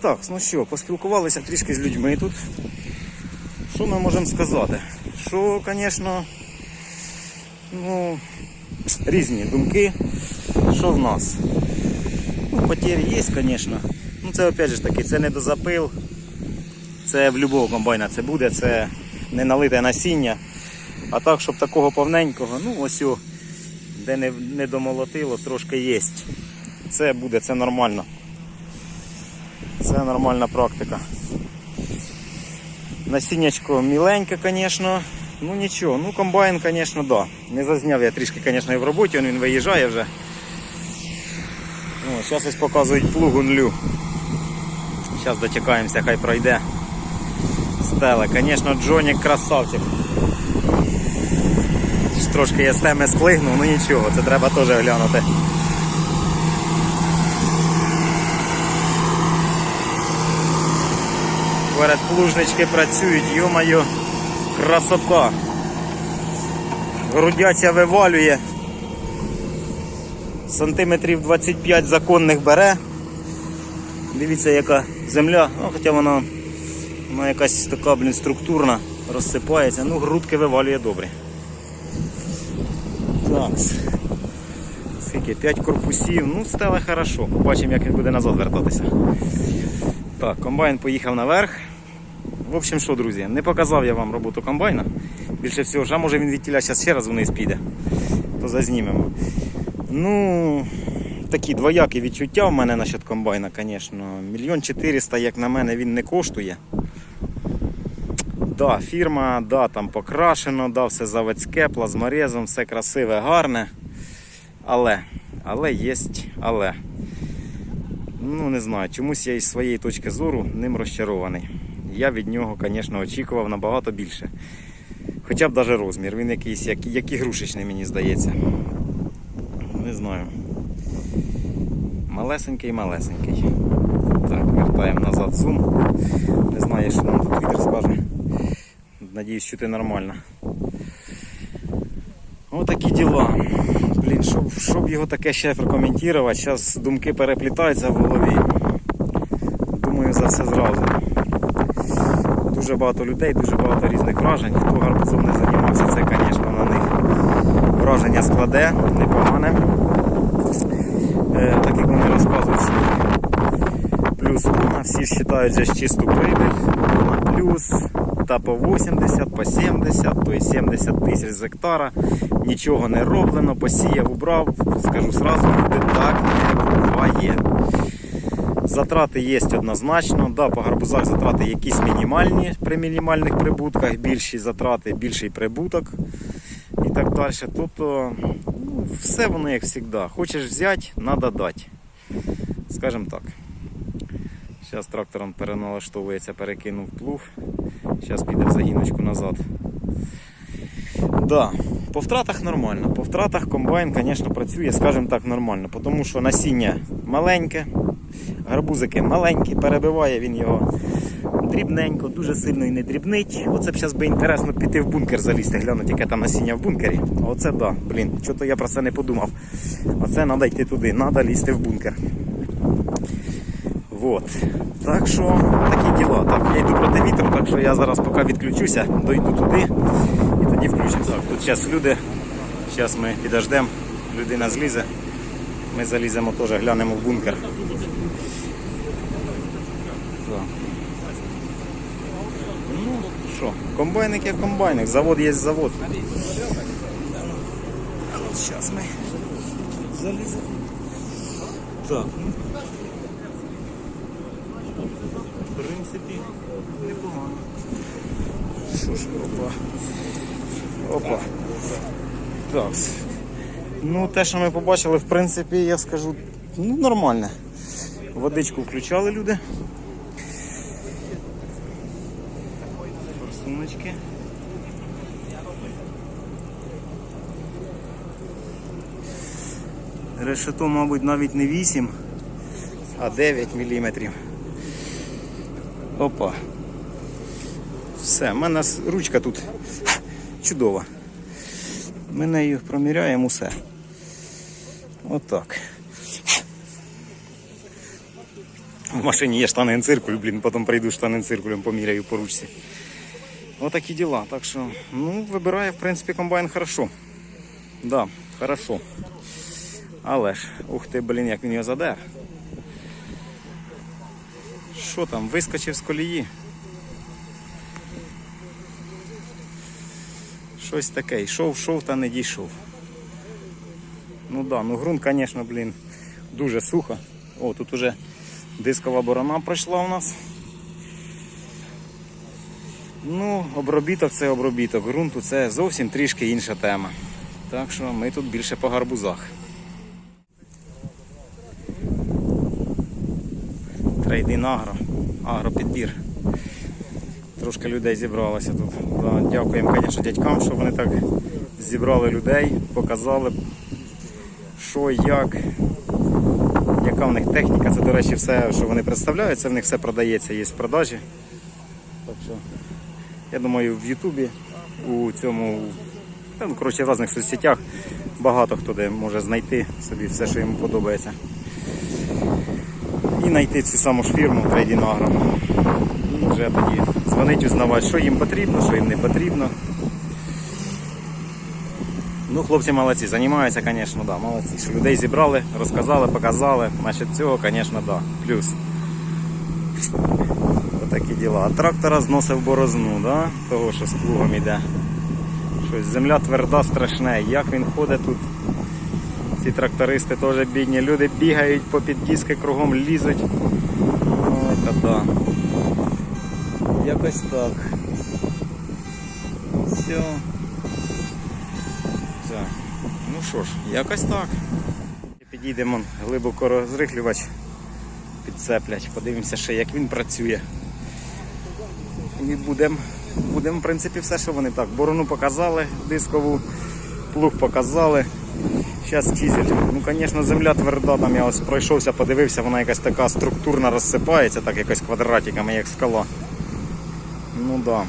Так, ну що, поспілкувалися трішки з людьми тут. Що ми можемо сказати? Що, звісно, ну, різні думки. Що в нас? Ну, потері є, звісно. Ну це опять же таки, це не дозапил. Це в будь-якого комбайна це буде, це не налите насіння. А так, щоб такого повненького, ну ось о, де не, не домолотило, трошки є. Це буде, це нормально. Це нормальна практика. Насіннячко міленьке, звісно. Ну нічого, ну комбайн, звісно, да. Не зазняв я трішки, звісно, і в роботі, він виїжджає вже. О, зараз ось показують плугу нулю. Зараз дочекаємося, хай пройде. Стеле. Звісно, Джонік красавчик. Трошки я з теми сплигнув, ну нічого, це треба теж глянути. Передплужнички працюють, йомаю, красота. Грудяча вивалює. Сантиметрів 25 законних бере. Дивіться, яка земля, ну, хоча вона, вона якась така блін, структурна, розсипається. Ну, грудки вивалює добре. Так. Скільки? 5 корпусів. Ну, стеле хорошо. Побачимо, як він буде назад вертатися. Так, комбайн поїхав наверх. В общем, що, друзі, не показав я вам роботу комбайна. Більше всього, а може він від тіля зараз ще раз вниз піде, то зазнімемо. Ну, такі двоякі відчуття в мене насчет комбайна, звісно. Мільйон чотириста, як на мене, він не коштує. Да, фірма, да, там покрашено, да, все заводське, плазморезом, все красиве, гарне. Але, але є, але. Ну, не знаю, чомусь я із своєї точки зору ним розчарований. Я від нього, звісно, очікував набагато більше. Хоча б навіть розмір. Він якийсь, як, як ігрушечний, мені здається. Не знаю. Малесенький, малесенький. Так, вертаємо назад зум. Не знаю, що нам тут вітер скаже. Надіюсь, чути нормально. Отакі діла. Блін, щоб, щоб його таке ще прокоментувати, зараз думки переплітаються в голові. Думаю за все зразу. Дуже багато людей, дуже багато різних вражень. Хто гарбузом не займався, це, звісно, на них враження складе, непогане. Е, так як вони розказують, що плюс тонна, всі вважають чисту прибиль, тонна плюс, та по 80, по 70, то й 70 тисяч з гектара. Нічого не роблено, посіяв, убрав, скажу сразу, так не буває. Затрати є однозначно. Да, по гарбузах затрати якісь мінімальні при мінімальних прибутках, більші затрати, більший прибуток і так далі. Тобто ну, все воно як завжди. Хочеш взяти, треба дати. Скажімо так. Зараз трактором переналаштовується, перекинув плуг. Зараз піде в загіночку назад. Да, по втратах нормально. По втратах комбайн, звісно, працює, скажімо так, нормально. Тому що насіння маленьке, гарбузики маленькі, перебиває він його дрібненько, дуже сильно і не дрібнить. Оце б зараз би інтересно піти в бункер залізти, глянути, яке там насіння в бункері. Оце да, блін, чого то я про це не подумав. Оце треба йти туди, треба лізти в бункер. Вот. Так що такі діла. Так, я йду проти вітру, так що я зараз поки відключуся, дойду туди і тоді включимося. Так, тут зараз люди. Зараз ми підождемо, людина злізе. Ми заліземо теж, глянемо в бункер. Так. Ну, що, комбайник як комбайник, завод є завод. Зараз ми заліземо. Так, в принципі, непогано. Що ж, опа. Опа. Так. Ну, те, що ми побачили, в принципі, я скажу, ну, нормально. Водичку включали люди. Решето, мабуть, навіть не 8, а 9 мм. Опа. Все, в мене ручка тут чудова. Ми нею проміряємо усе. Отак. В машині є штанген-циркуль, блін, потім прийду штанген-циркулем, поміряю по ручці. Отакі діла. Так що, ну, вибирає, в принципі, комбайн хорошо. Да, хорошо. Але ж, ух ти, блін, як він його задер. Що там, вискочив з колії? Щось таке, йшов, йшов та не дійшов. Ну да, ну ґрунт, звісно, блін, дуже сухо. О, тут уже дискова борона пройшла у нас. Ну, обробіток це обробіток. Ґрунту це зовсім трішки інша тема. Так що ми тут більше по гарбузах. Трейдин агро, агропідбір. Трошки людей зібралося тут. Дякуємо, звісно, дядькам, що вони так зібрали людей, показали, що, як, яка в них техніка. Це, до речі, все, що вони представляють, це в них все продається, є в продажі. Так що, я думаю, в Ютубі, у цьому, ну, коротше, в різних соцсетях багато хто де може знайти собі все, що йому подобається. І знайти цю саму ж фірму Trading Agro. І вже тоді дзвонить, узнавати, що їм потрібно, що їм не потрібно. Ну, хлопці молодці, займаються, звісно, да, молодці. Що людей зібрали, розказали, показали. Значить, цього, звісно, да. Плюс. Отакі діла. А трактора зносив борозну, да? того, що з плугом іде. Щось земля тверда, страшне. Як він ходить тут. Ці трактористи теж бідні. Люди бігають по диски кругом лізуть. Ой, та да. Якось так. Все. Так. Ну що ж, якось так. Підійдемо глибоко розрихлювач, підцеплять, подивимося ще, як він працює. І будемо, будем, в принципі, все, що вони так. Борону показали, дискову, плуг показали. Зараз чизель. Ну, звісно, земля тверда, там я ось пройшовся, подивився, вона якась така структурна розсипається, так якось квадратиками, як скала. Ну. Да.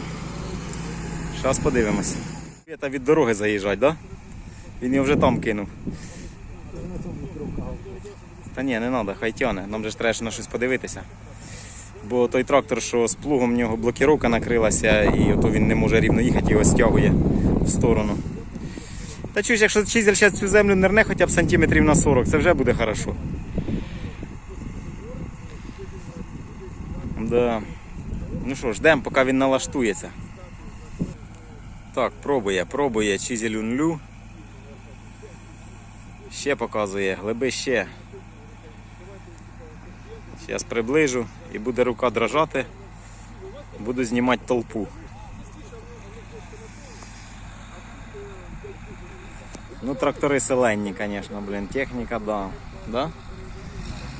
Зараз подивимось. Це від дороги заїжджать. Да? Він його вже там кинув. Та ні, не треба, хай тяне. Нам же ж треба на щось подивитися. Бо той трактор, що з плугом в нього блокіровка накрилася, і ото він не може рівно їхати, його стягує в сторону. Та чуєш, якщо чизель зараз цю землю нерне хоча б сантиметрів на 40, це вже буде хорошо. Да. Ну що, ждемо, поки він налаштується. Так, пробує, пробує чизель нулю. Ще показує, глиби ще. Зараз приближу і буде рука дрожати. Буду знімати толпу. Ну, трактори селенні, звісно, блін, техніка, да. да?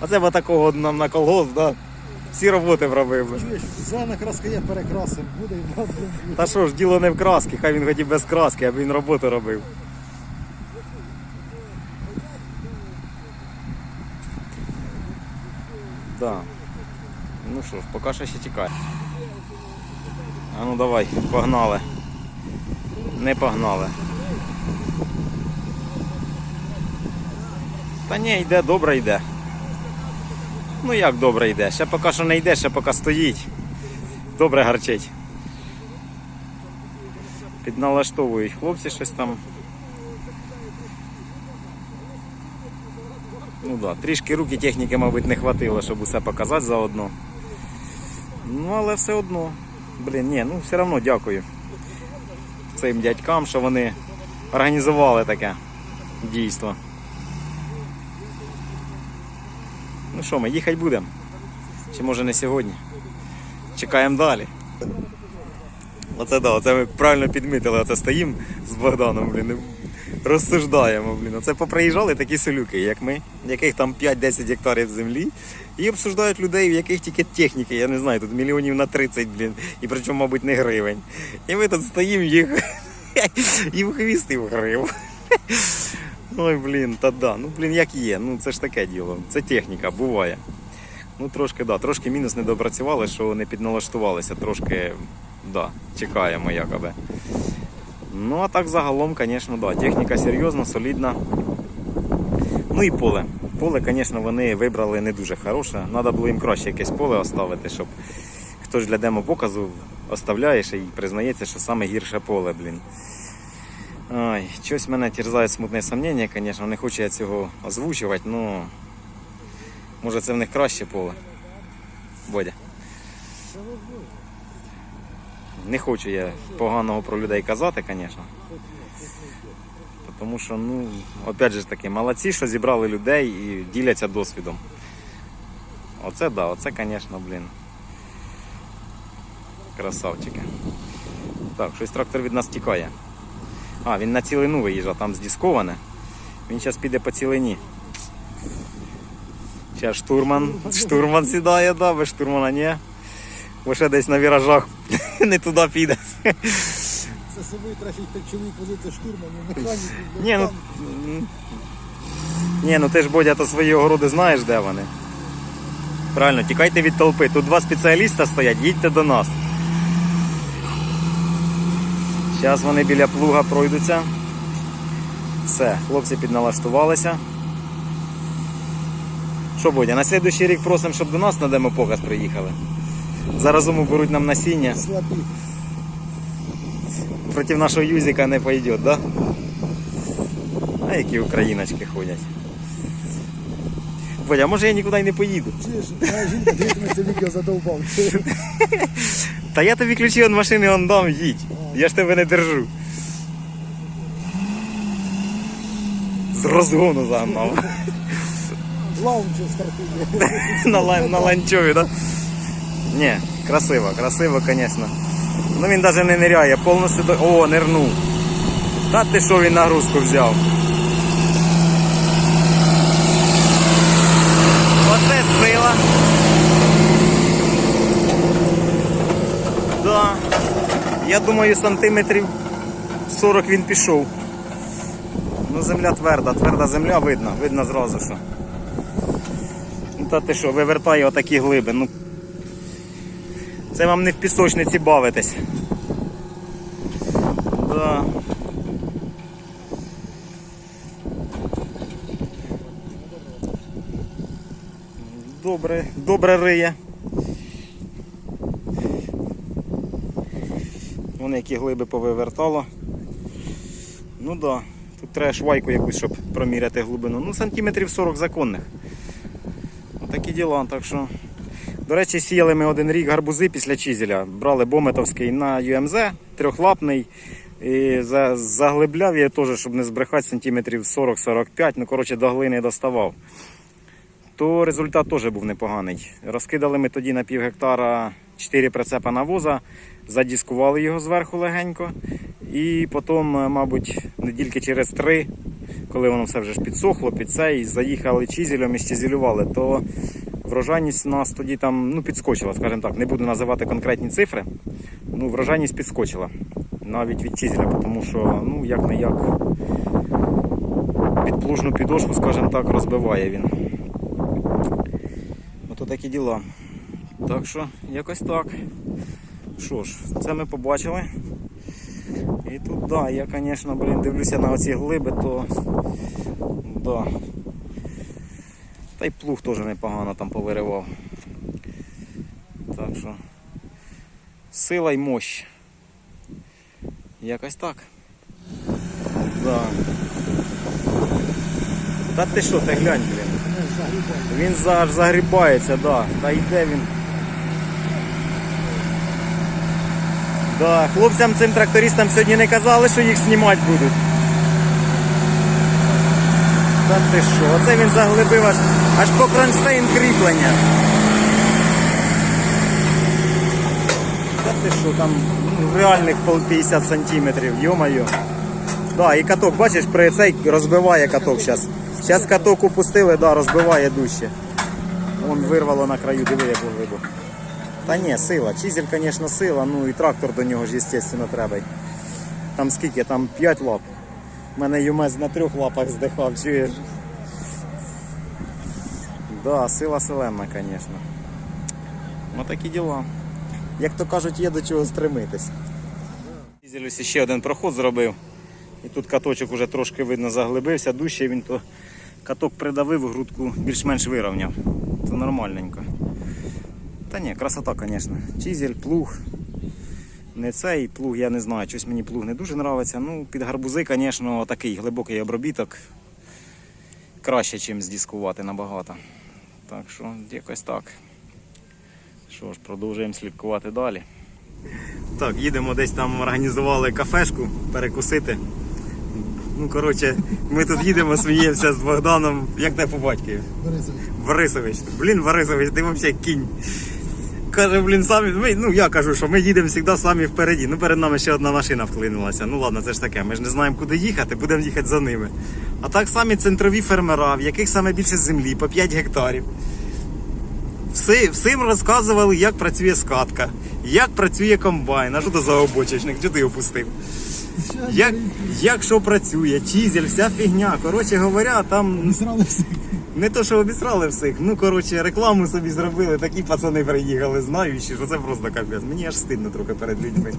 Оце б такого нам на колгосп, да? Всі роботи вробив. зелена краска є, перекрасим, буде і надо буде. Та що ж, діло не в краски, хай він хоч і без краски, аби він роботу робив. Да. Ну що ж, поки що ще тікає. А ну давай, погнали. Не погнали. Та ні, йде, добре йде. Ну як добре йде? Ще поки що не йде, ще поки стоїть. Добре гарчить. Підналаштовують хлопці щось там. Ну да, трішки руки техніки, мабуть, не хватило, щоб усе показати заодно. Ну, але все одно. Блін, ні, ну все одно дякую цим дядькам, що вони організували таке дійство. Ну що, ми їхати будемо? Чи може не сьогодні? Чекаємо далі. Оце да, оце ми правильно підмітили, оце стоїмо з Богданом, блін, розсуждаємо, блін. Оце поприїжджали такі селюки, як ми, яких там 5-10 гектарів землі, і обсуждають людей, в яких тільки техніки, я не знаю, тут мільйонів на 30, блін, і причому, мабуть, не гривень. І ми тут стоїмо їх і в хвіст, і в гриву. Ой, блін, та да. Ну, блін, як є. Ну це ж таке діло. Це техніка, буває. Ну, трошки, да, трошки мінус не допрацювали, що не підналаштувалися, трошки, да, чекаємо якоби. Ну, а так загалом, звісно, да, техніка серйозна, солідна. Ну і поле. Поле, звісно, вони вибрали не дуже хороше. Треба було їм краще якесь поле оставити, щоб хто ж для демопоказу оставляєш і признається, що саме гірше поле, блін. Ой, щось мене терзає смутне сумніння, звісно, не хочу я цього озвучувати, ну може це в них краще поле. Бодя. Не хочу я поганого про людей казати, звісно. Тому що, ну, опять же таки, молодці, що зібрали людей і діляться досвідом. Оце да, оце, звісно, блін. Красавчики. Так, щось трактор від нас тікає. А, він на цілину виїжджав, там здісковане. Він зараз піде по цілині. Зараз штурман. Штурман сідає, да, без штурмана ні. Бо ще десь на віражах не туди піде. Це собою трохи так чоловік возити штурманом, механіку. Ні, ну, ні, ну ти ж Бодя, то свої огороди знаєш, де вони. Правильно, тікайте від толпи. Тут два спеціаліста стоять, їдьте до нас. Зараз вони біля плуга пройдуться. Все, хлопці підналаштувалися. Що, Бодя, на слідуючий рік просимо, щоб до нас на демопоказ приїхали. Заразом беруть нам насіння. Слабі. Проти нашого юзика не пойдет, да? А які україночки ходять. Бодя, а може я нікуди й не поїду? Та я тобі ключі від машини он дам, їдь. Я ж тебе не держу. З розгону загнав. Лаунчер стартує. на, лан- на ланчові, да? Ні, красиво, красиво, звісно. Ну він навіть не ниряє, повністю до. О, нирнув. Та ти що він нагрузку взяв? Оце сила. Да. Думаю, сантиметрів 40 він пішов. Ну, земля тверда, тверда земля видно, видно зразу, що. Ну та ти що, вивертає отакі глиби. Ну, це вам не в пісочниці бавитись. Да. Добре, добре риє. Які глиби повивертало. Ну да, тут треба швайку якусь, щоб проміряти глибину. Ну, сантиметрів 40 законних. Такі діла, так що. До речі, сіяли ми один рік гарбузи після чизеля. Брали бометовський на ЮМЗ, трьохлапний. І заглибляв я теж, щоб не збрехати сантиметрів 40-45, ну коротше до глини доставав. То результат теж був непоганий. Розкидали ми тоді на пів гектара 4 прицепа навоза, задіскували його зверху легенько. І потім, е, мабуть, недільки через три, коли воно все вже ж підсохло, під цей, заїхали чизелем і щезелювали, то врожайність у нас тоді там ну, підскочила, скажімо так. Не буду називати конкретні цифри. Ну, врожайність підскочила. Навіть від чизеля, тому що, ну, як не як, підплужну підошву, скажімо так, розбиває він. Ото такі діла. Так що, якось так. Що ж, це ми побачили. І тут, да, я, звісно, блін, дивлюся на оці глиби, то да. Та й плуг теж непогано там повиривав. Так що сила й мощь. Якось так. Да. Та ти що, ти глянь, блін. Він аж загрібається, да. Та йде він. Да, хлопцям цим трактористам сьогодні не казали, що їх знімати будуть. Та ти що, оце він заглибив аж, аж по кронштейн кріплення. Та ти що, там ну, реальних пол 50 сантиметрів, йо-моє. Да, і каток, бачиш, при цей розбиває каток зараз. Зараз каток упустили, да, розбиває дужче. Вон вирвало на краю, диви, як вибух. Та ні, сила. Чизель, звісно, сила, ну і трактор до нього ж, звісно, треба. Там скільки? Там 5 лап. У мене юмез на трьох лапах здихав, чуєш? Да, сила селена, звісно. Ну такі діла. Як то кажуть, є до чого стремитись. Дізелюсь ще один проход зробив. І тут каточок уже трошки видно заглибився, дужче він то Каток придавив, грудку більш-менш вирівняв. То нормальненько. Та ні, красота, звісно. Чизель, плуг. Не цей плуг, я не знаю, щось мені плуг не дуже подобається. Ну, під гарбузи, звісно, такий глибокий обробіток. Краще, ніж здіскувати набагато. Так що, якось так. Що ж, продовжуємо слідкувати далі. Так, їдемо десь там організували кафешку перекусити. Ну, коротше, ми тут їдемо, сміємося з Богданом. Як тебе по батькові? Борисович, Борисович. Блін, Борисович, ти взагалі кінь. Каже, блін, самі. Ми, ну я кажу, що ми їдемо завжди самі впереді. Ну перед нами ще одна машина вклинилася. Ну ладно, це ж таке. Ми ж не знаємо, куди їхати, будемо їхати за ними. А так самі центрові фермера, в яких саме більше землі, по 5 гектарів. Всі, всім розказували, як працює скатка, як працює комбайн. А що це за обочечник? Чого ти опустив? Як, як що працює, чизель, вся фігня. Коротше говоря, там не всіх. не то, що обісрали всіх, ну коротше, рекламу собі зробили, такі пацани приїхали, знаючи, що це просто капець. Мені аж стидно трохи перед людьми.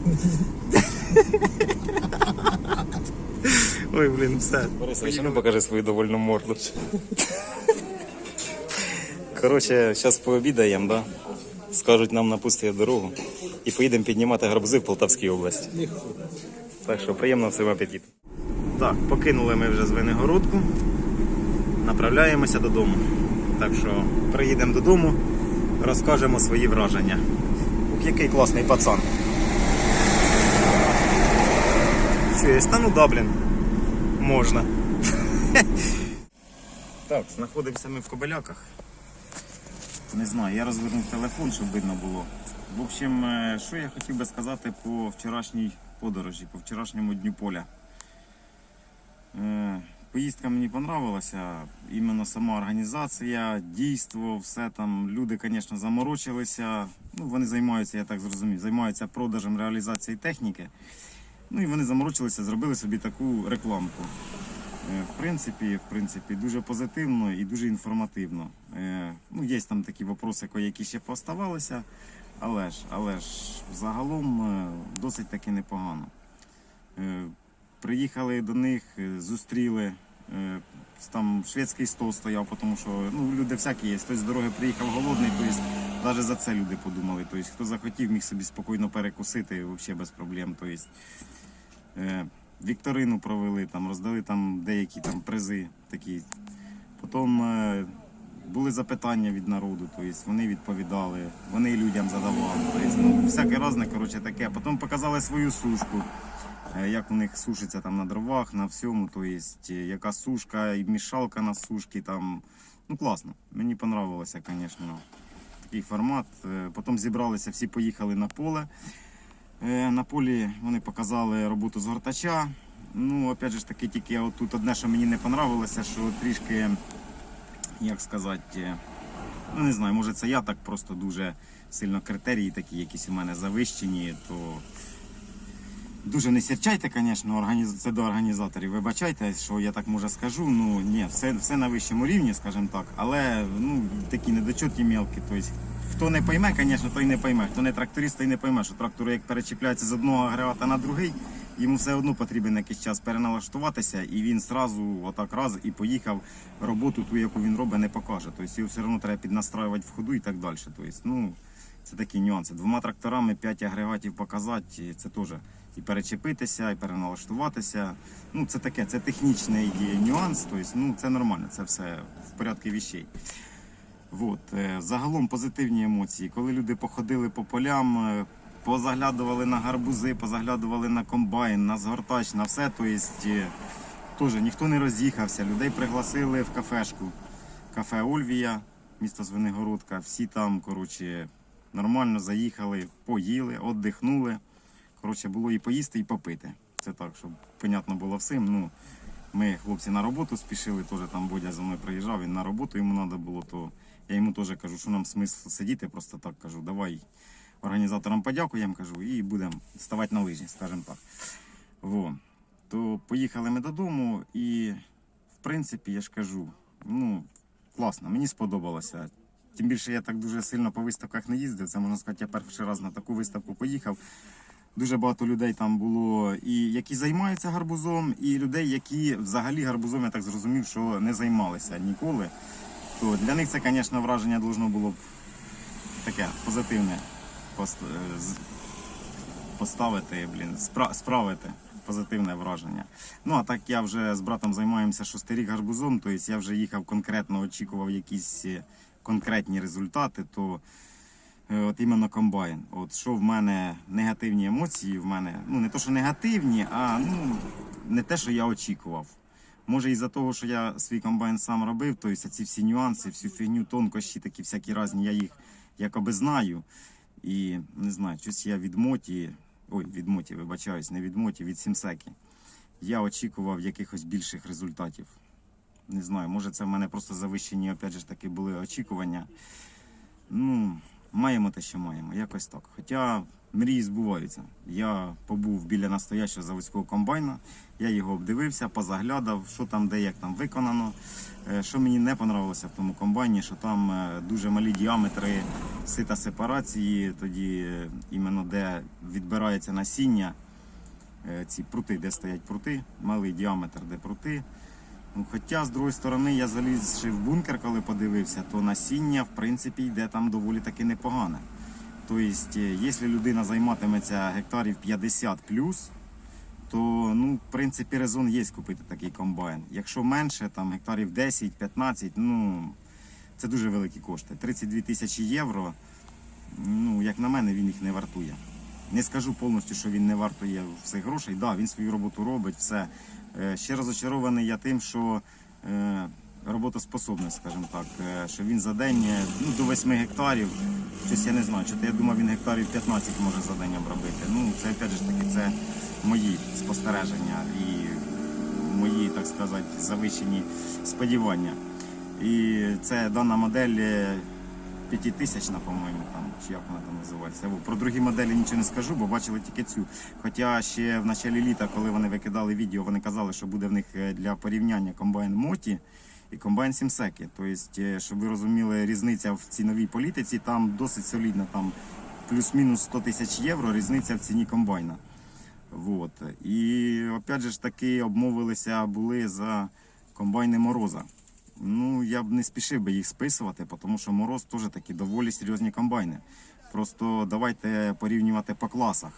Ой, блін, все. Борисович, ну покажи свою довольну морду. Коротше, зараз пообідаємо, да? Скажуть нам напустити дорогу і поїдемо піднімати гарбузи в Полтавській області. Так що приємного всім апетиту. Так, покинули ми вже Звенигородку направляємося додому. Так що приїдемо додому, розкажемо свої враження. Ух, який класний пацан. Чуєш, та ну да, блін. Можна. так, знаходимося ми в Кобеляках. Не знаю, я розвернув телефон, щоб видно було. В общем, е, що я хотів би сказати по вчорашній подорожі, по вчорашньому дню поля. Е, Поїздка мені понравилася, іменно сама організація, дійство, все там. Люди, звісно, заморочилися. Ну, вони займаються, я так зрозумів, займаються продажем реалізації техніки. Ну і вони заморочилися, зробили собі таку рекламку. Е, В принципі, в принципі, дуже позитивно і дуже інформативно. Е, Ну, є там такі вопроси, які ще поставалися, але ж, але ж загалом е, досить таки непогано. Е, Приїхали до них, е, зустріли. Там шведський стол стояв, тому що ну, люди всякі є. Хтось з дороги приїхав голодний, тобто навіть за це люди подумали. Тобто, хто захотів, міг собі спокійно перекусити, взагалі без проблем. Тобто, вікторину провели, там, роздали там деякі там призи такі. Потім були запитання від народу, тобто вони відповідали, вони людям задавали. Тобто, ну, всяке різне, коротше, таке. Потім показали свою сушку. Е, як у них сушиться там на дровах, на всьому, то есть, е, яка сушка і мішалка на сушки там. Ну класно. Мені понравилося, звісно, такий формат. Е, Потім зібралися, всі поїхали на поле. На полі вони показали роботу згортача. Ну, опять же таки, тільки от тут одне, що мені не понравилося, що трішки, як сказати, е, ну не знаю, може це я так просто дуже сильно критерії такі якісь у мене завищені, то Дуже не сірчайте, звісно, це до організаторів. Вибачайте, що я так може скажу. Ну ні, все, все на вищому рівні, скажімо так. Але ну такі недочоті мелкі. Тобто, хто не пойме, звісно, той не пойме. Хто не тракторист, той не пойме, що трактор як перечіпляється з одного агрегата на другий, йому все одно потрібен якийсь час переналаштуватися, і він зразу отак раз і поїхав роботу, ту, яку він робить, не покаже. Тобто його все одно треба піднастраювати в ходу і так далі. Тобто, ну, це такі нюанси. Двома тракторами 5 агрегатів показати, це теж і перечепитися, і переналаштуватися. Ну, це таке, це технічний нюанс, тобто, ну, це нормально, це все в порядку віщей. Вот. е, Загалом позитивні емоції. Коли люди походили по полям, е, позаглядували на гарбузи, позаглядували на комбайн, на згортач, на все. Тобто, теж ніхто не роз'їхався. Людей пригласили в кафешку. Кафе Ольвія, місто Звенигородка. Всі там, коротше, нормально заїхали, поїли, віддихнули. Коротше, було і поїсти, і попити. Це так, щоб понятно було всім. Ну, ми, хлопці, на роботу спішили, теж там Бодя за мною приїжджав, він на роботу йому треба було, то я йому теж кажу, що нам смисл сидіти, просто так кажу, давай організаторам подякуємо, кажу, і будемо ставати на лижі, скажімо так. Во. То поїхали ми додому, і в принципі, я ж кажу, ну, класно, мені сподобалося. Тим більше я так дуже сильно по виставках не їздив. Це можна сказати, я перший раз на таку виставку поїхав. Дуже багато людей там було, і які займаються гарбузом, і людей, які взагалі гарбузом, я так зрозумів, що не займалися ніколи. То для них це, звісно, враження було б таке позитивне поставити, блін, спра- справити позитивне враження. Ну а так я вже з братом займаємося шостий рік гарбузом, тобто я вже їхав конкретно, очікував якісь е, конкретні результати, то е, от іменно комбайн. От що в мене негативні емоції, в мене, ну не то, що негативні, а ну не те, що я очікував. Може, із-за того, що я свій комбайн сам робив, тобто ці всі нюанси, всю фігню, тонкощі, такі всякі різні, я їх якоби знаю. І не знаю, щось я від моті, ой, від моті, вибачаюсь, не від моті, від сімсеки. Я очікував якихось більших результатів. Не знаю, може це в мене просто завищені, опять же таки, були очікування. Ну, маємо те, що маємо, якось так. Хоча мрії збуваються. Я побув біля настоящого заводського комбайна, я його обдивився, позаглядав, що там, де як там виконано. Е, Що мені не понравилося в тому комбайні, що там е, дуже малі діаметри сита сепарації, тоді е, іменно де відбирається насіння, ці прути, де стоять прути, малий діаметр, де прути. Ну, Хоча, з другої сторони, я залізши в бункер, коли подивився, то насіння, в принципі, йде там доволі таки непогане. Тобто, е, якщо людина займатиметься гектарів 50 то ну, в принципі резон є купити такий комбайн. Якщо менше, там гектарів 10-15, ну це дуже великі кошти. 32 тисячі євро. Ну, як на мене, він їх не вартує. Не скажу повністю, що він не вартує всіх грошей. Так, да, він свою роботу робить, все. Е, Ще розочарований я тим, що е, роботоспособний, скажімо так, е, що він за день е, ну, до 8 гектарів, щось я не знаю, що я думав, він гектарів 15 може за день обробити. Ну, це опять же таки, це мої спостереження і мої, так сказати, завищені сподівання. І це дана модель е, п'ятитисячна, по-моєму, там, чи як вона там називається. Про другі моделі нічого не скажу, бо бачили тільки цю. Хоча ще в началі літа, коли вони викидали відео, вони казали, що буде в них для порівняння комбайн Моті і комбайн Сімсеки. Тобто, е, щоб ви розуміли, різниця в ціновій політиці там досить солідна, там плюс-мінус 100 тисяч євро різниця в ціні комбайна. Вот. І опять же ж таки обмовилися були за комбайни Мороза. Ну, я б не спішив би їх списувати, тому що мороз теж такі доволі серйозні комбайни. Просто давайте порівнювати по класах.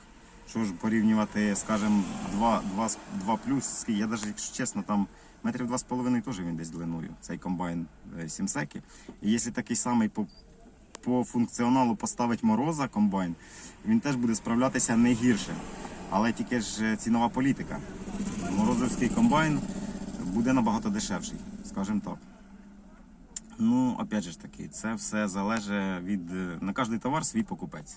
Що ж порівнювати, скажімо, 2, 2, 2 плюс, я навіть, якщо чесно, там метрів 2,5 теж він десь длиною, цей комбайн е, сімсеки. І якщо такий самий по, по функціоналу поставить мороза комбайн, він теж буде справлятися не гірше. Але тільки ж е, цінова політика. Морозовський комбайн буде набагато дешевший, скажімо так. Ну, опять же таки, це все залежить від. е, На кожний товар свій покупець.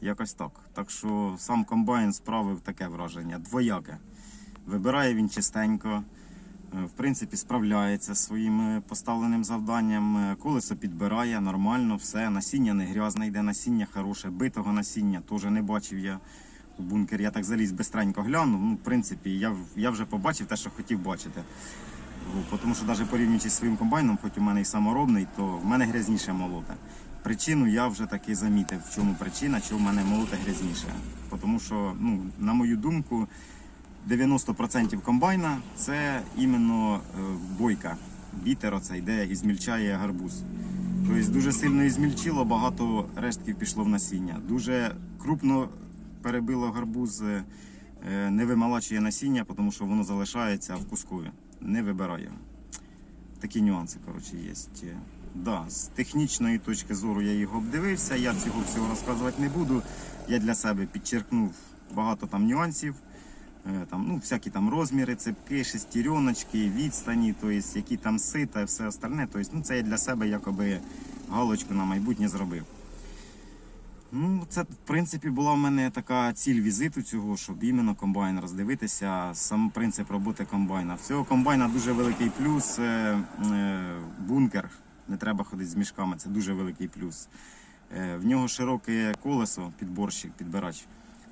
Якось так. Так що сам комбайн справив таке враження, двояке. Вибирає він чистенько, в принципі, справляється зі своїм е, поставленим завданням. Е, Колесо підбирає нормально, все. Насіння не грязне, йде насіння хороше, битого насіння теж не бачив я у бункер. Я так заліз бистренько глянув. Ну, в принципі, я, я вже побачив те, що хотів бачити. Тому що навіть порівнюючи зі своїм комбайном, хоч у мене і саморобний, то в мене грязніше молоте. Причину я вже таки замітив, в чому причина, що в мене молоте грязніше. Тому що, ну, на мою думку, 90% комбайна це іменно е, бойка. Бітер оцей, де і змільчає гарбуз. Тобто дуже сильно і змільчило, багато рештків пішло в насіння. Дуже крупно перебило гарбуз, е, е, не вималачує насіння, тому що воно залишається в кускові. Не вибирає. Такі нюанси, коротше, є. Да, з технічної точки зору я його обдивився, я цього всього розказувати не буду. Я для себе підчеркнув багато там нюансів. Е, Там, ну, всякі там розміри, цепки, шестереночки, відстані, тобто, які там сита і все остальне. Тобто, ну, це я для себе якоби галочку на майбутнє зробив. Ну, це, в принципі, була в мене така ціль візиту цього, щоб іменно комбайн роздивитися, сам принцип роботи комбайна. В цього комбайна дуже великий плюс. е, е, Бункер, не треба ходити з мішками, це дуже великий плюс. Е, В нього широке колесо, підборщик, підбирач.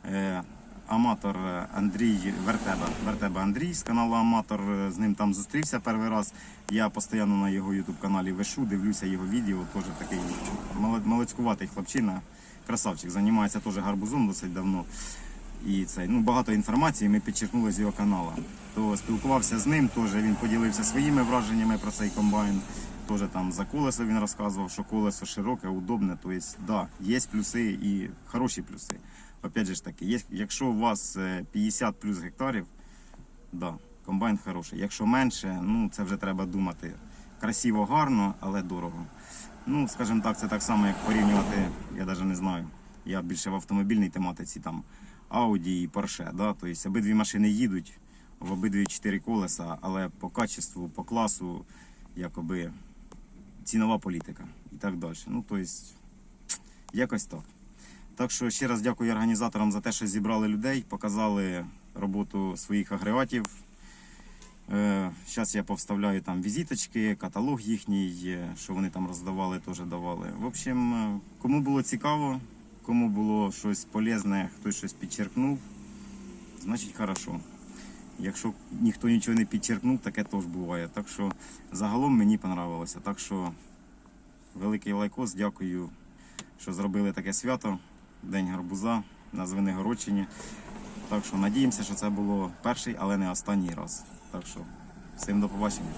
Е, Аматор е, Андрій Вертеба. Вертеба Андрій з каналу Аматор. е, З ним там зустрівся перший раз. Я постійно на його ютуб каналі вишу, дивлюся його відео. Теж такий молодцькуватий хлопчина. Красавчик, займається теж гарбузом досить давно. і це, ну, багато інформації ми підчеркнули з його каналу. То спілкувався з ним, теж він поділився своїми враженнями про цей комбайн. Теж там за колесо він розказував, що колесо широке, удобне. Тобто, да, є плюси і хороші плюси. Опять же таки, якщо у вас е, 50 плюс гектарів, да, комбайн хороший. Якщо менше, ну це вже треба думати. Красиво, гарно, але дорого. Ну, скажімо так, це так само, як порівнювати, я навіть не знаю. Я більше в автомобільній тематиці там Audi і Porsche. Да? Тобто обидві машини їдуть, в обидві чотири колеса, але по качеству, по класу, якоби цінова політика і так далі. Ну, тобто, якось так. Так що ще раз дякую організаторам за те, що зібрали людей, показали роботу своїх агрегатів. Зараз я повставляю там візиточки, каталог їхній, е, що вони там роздавали, теж давали. В общем, е, кому було цікаво, кому було щось полезне, хтось щось підчеркнув, значить хорошо. Якщо ніхто нічого не підчеркнув, таке теж буває. Так що загалом мені понравилося. Так що великий лайкос, дякую, що зробили таке свято. День гарбуза на Звенигородчині. Так що надіємося, що це було перший, але не останній раз. Так що всім до побачення.